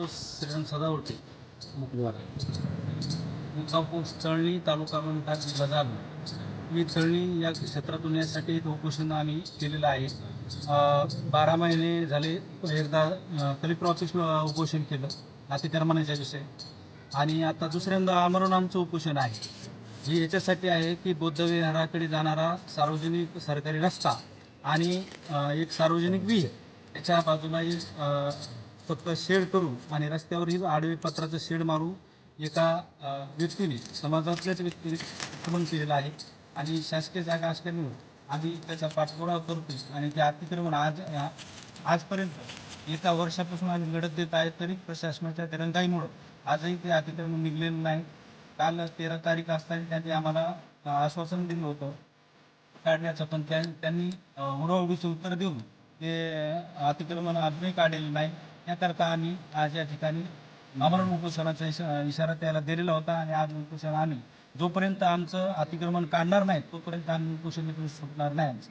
संतोष श्रीराम सदावर्ते मुखद्वारा पोस्ट चळणी तालुका म्हणतात जिल्हा मी चळणी या क्षेत्रातून यासाठी एक उपोषण आम्ही केलेलं आहे. बारा महिने झाले एकदा कलेक्टर ऑफिस उपोषण केलं. अतिक्रमणाच्या विषय आणि आता दुसऱ्यांदा आमरण आमचं उपोषण आहे. हे याच्यासाठी आहे की बौद्ध विहाराकडे जाणारा सार्वजनिक सरकारी रस्ता आणि एक सार्वजनिक विहीर त्याच्या बाजूला एक फक्त शेड करू आणि रस्त्यावरही आडवे पत्राचं शेड मारू एका व्यक्तीने समाजातल्याच व्यक्तीने आक्रमण केलेलं आहे. आणि शासकीय जागा असल्यामुळे आम्ही त्याचा पाठपुरावा करतो आणि ते अतिक्रमण आज आजपर्यंत एका वर्षापासून आम्ही लढत देत आहे तरी प्रशासनाच्या दिरंगाईमुळं आजही ते अतिक्रमण निघलेलं नाही. काल तेरा तारीख असताना त्यांनी आम्हाला आश्वासन दिलं होतं काढण्याचं पण त्या त्यांनी उडवडीचं उत्तर देऊन ते अतिक्रमण अजूनही काढलेलं नाही. याकरता आम्ही आज या ठिकाणी अमरण उपोषणाचा इशा इशारा त्याला दिलेला होता आणि आज उपोषण आम्ही जोपर्यंत आमचं अतिक्रमण काढणार नाही तोपर्यंत आम्ही उपोषण इथून सुटणार नाही आमचं.